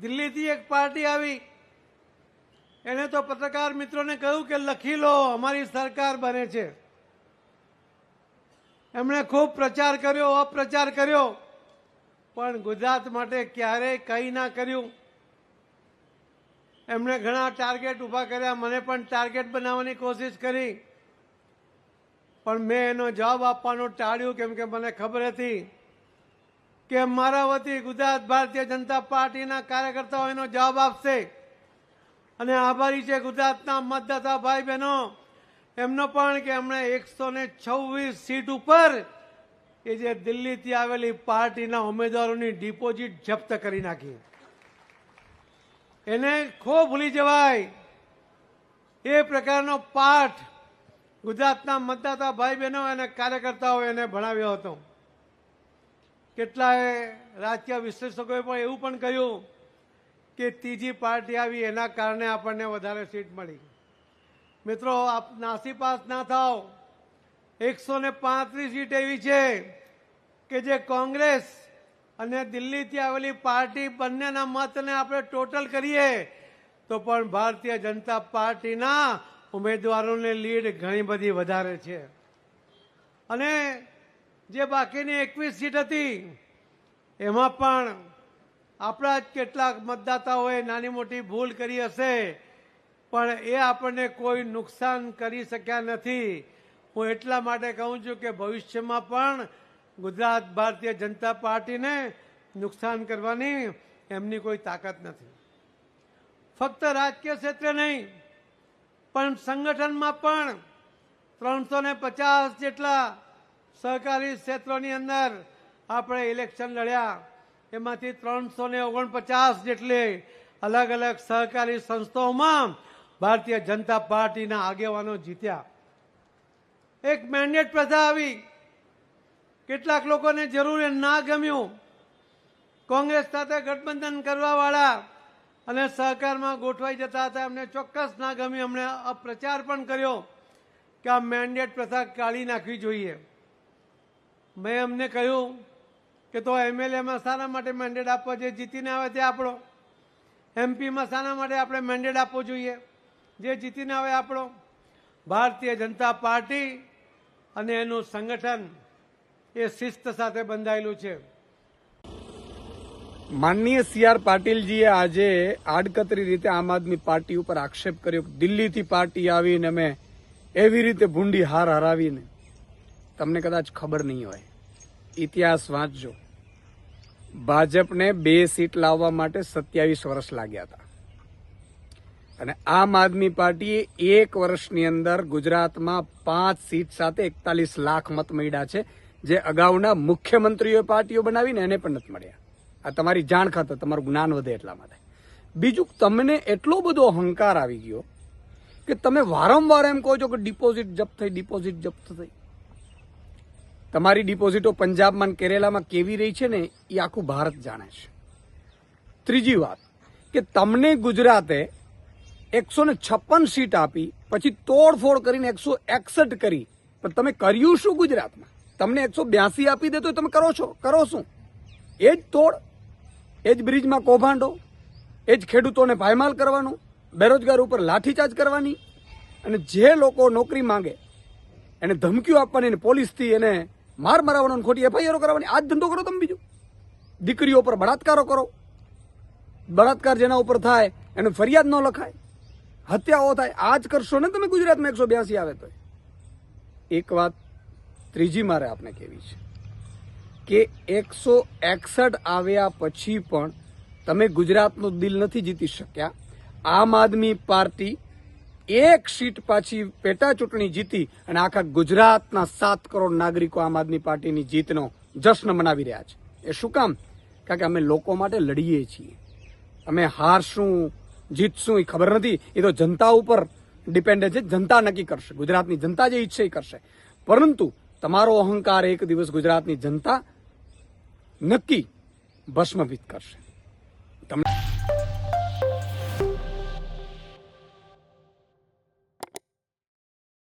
દિલ્હીથી એક પાર્ટી આવી. એને તો પત્રકાર મિત્રોને કહ્યું કે લખી લો, અમારી સરકાર બને છે. એમણે ખૂબ પ્રચાર કર્યો, અપ્રચાર કર્યો. પણ ગુજરાત માટે ક્યારેય કંઈ ના કર્યું. એમણે ઘણા ટાર્ગેટ ઊભા કર્યા, મને પણ ટાર્ગેટ બનાવવાની કોશિશ કરી. પણ મેં એનો જવાબ આપવાનું ટાળ્યું, કેમ કે મને ખબર હતી કે મારા વતી ગુજરાત ભારતીય જનતા પાર્ટીના કાર્યકર્તાઓ એનો જવાબ આપશે. અને આભારી છે ગુજરાતના મતદાતા ભાઈ બહેનો એમનો પણ કે એમણે એકસો ને છવ્વીસ સીટ ઉપર એ જે દિલ્હીથી આવેલી પાર્ટીના ઉમેદવારોની ડિપોઝિટ જપ્ત કરી નાખી. એને ખો ભૂલી જવાય. એ પ્રકારનો પાઠ ગુજરાતના મતદાતા ભાઈ બહેનો અને કાર્યકર્તાઓ એને ભણાવ્યો હતો. કેટલાય રાજકીય વિશ્લેષકોએ પણ એવું પણ કહ્યું કે ત્રીજી પાર્ટી આવી એના કારણે આપણને વધારે સીટ મળી. મિત્રો, આપ નાસીપાસ ના થાવ એકસો ને પાંત્રીસ સીટ એવી છે કે જે કોંગ્રેસ અને દિલ્હીથી આવેલી પાર્ટી બંનેના મતને આપણે ટોટલ કરીએ, તો પણ ભારતીય જનતા પાર્ટીના ઉમેદવારોને લીડ ઘણી બધી વધારે છે. અને જે બાકીની એકવીસ સીટ હતી, એમાં પણ આપણા જ કેટલાક મતદાતાઓએ નાની મોટી ભૂલ કરી હશે, પણ એ આપણને કોઈ નુકસાન કરી શક્યા નથી. હું એટલા માટે કહું છું કે ભવિષ્યમાં પણ ગુજરાત ભારતીય જનતા પાર્ટીને નુકસાન કરવાની એમની કોઈ તાકાત નથી. ફક્ત રાજકીય ક્ષેત્રે નહીં, પણ સંગઠનમાં પણ ત્રણસો ને પચાસ જેટલા સહકારી ક્ષેત્રોની અંદર આપણે ઇલેક્શન લડ્યા. એમાંથી ત્રણસો ને ઓગણપચાસ જેટલી અલગ અલગ સહકારી સંસ્થાઓમાં ભારતીય જનતા પાર્ટીના આગેવાનો જીત્યા. એક મેન્ડેટ પ્રથા આવી. કેટલાક લોકોને જરૂર ના ગમ્યું. કોંગ્રેસ સાથે ગઠબંધન કરવાવાળા અને સહકારમાં ગોઠવાઈ જતા હતા. એમને ચોક્કસ ના ગમ્યું. એમણે અપ્રચાર પણ કર્યો કે આ મેન્ડેટ પ્રથા કાઢી નાખવી જોઈએ. મેં એમને કહ્યું કે તો એમએલએમાં શાના માટે મેન્ડેટ આપવો જે જીતીને આવે તે આપણો. એમપીમાં શાના માટે આપણે મેન્ડેટ આપવો જોઈએ. જે જીતીને આવે આપણો. ભારતીય જનતા પાર્ટી અને એનું સંગઠન એ શિસ્ત સાથે બંધાયેલું છે. માનનીય સી આર પાટીલજીએ આજે આડકતરી રીતે આમ આદમી પાર્ટી ઉપર આક્ષેપ કર્યો દિલ્હીથી પાર્ટી આવીને અમે એવી રીતે ભૂંડી હાર હરાવીને તમને કદાચ ખબર નહીં હોય. ઇતિહાસ વાંચજો. ભાજપને બે સીટ લાવવા માટે સત્યાવીસ વર્ષ લાગ્યા હતા. અને આમ આદમી પાર્ટીએ એક વર્ષની અંદર ગુજરાતમાં પાંચ સીટ સાથે એકતાલીસ લાખ મત મળ્યા છે, જે અગાઉના મુખ્યમંત્રીઓ પાર્ટીઓ બનાવીને એને પણ નથી મળ્યા. આ તમારી જાણ ખાતર તમારું જ્ઞાન વધે એટલા માટે. બીજું, તમને એટલો બધો અહંકાર આવી ગયો કે તમે વારંવાર એમ કહો છો કે ડિપોઝિટ જપ્ત થઈ ડિપોઝિટ જપ્ત થઈ. તમારી ડિપોઝિટો પંજાબમાં કેરેલામાં કેવી રહી છે ને, એ આખું ભારત જાણે છે. ત્રીજી વાત, કે તમને ગુજરાતે એકસો ને છપ્પન સીટ આપી, પછી તોડફોડ કરીને એકસો એકસઠ કરી, પણ તમે કર્યું શું ગુજરાતમાં? તમને એકસો બ્યાસી આપી દે તો તમે કરો છો, કરો શું? એ જ તોડ, એ જ બ્રિજમાં કૌભાંડો, એ જ ખેડૂતોને પાયમાલ કરવાનું, બેરોજગાર ઉપર લાઠીચાર્જ કરવાની, અને જે લોકો નોકરી માંગે, એને ધમકીઓ આપવાની પોલીસથી એને માર મરાવવાનો ખોટી એફઆઈઆરો કરાવવાની. આ ધંધો કરો તમે બીજો. દીકરીઓ પર બળાત્કારો કરો. બળાત્કાર જેના ઉપર થાય, એને ફરિયાદ ન લખાય. હત્યાઓ થાય. આ જ કરશો ને તમે ગુજરાતમાં એકસો બ્યાસી આવે તો એક વાત ત્રીજી મારે આપને કહેવી છે કે એકસો એકસઠ આવ્યા પછી પણ તમે ગુજરાતનું દિલ નથી જીતી શક્યા. આમ આદમી પાર્ટી એક સીટ પાછી પેટા ચૂંટણી જીતી અને આખા ગુજરાતના સાત કરોડ નાગરિકો આમ આદમી પાર્ટીની જીતનો જશ્ન મનાવી રહ્યા છે. એ શું કામ? કારણ કે અમે લોકો માટે લડીએ છીએ. અમે હારશું, જીતશું એ ખબર નથી. એ તો જનતા ઉપર ડિપેન્ડ છે. જનતા નક્કી કરશે. ગુજરાતની જનતા જે ઈચ્છે એ કરશે. પરંતુ તમારો અહંકાર એક દિવસ ગુજરાતની જનતા નક્કી ભસ્મભીત કરશે.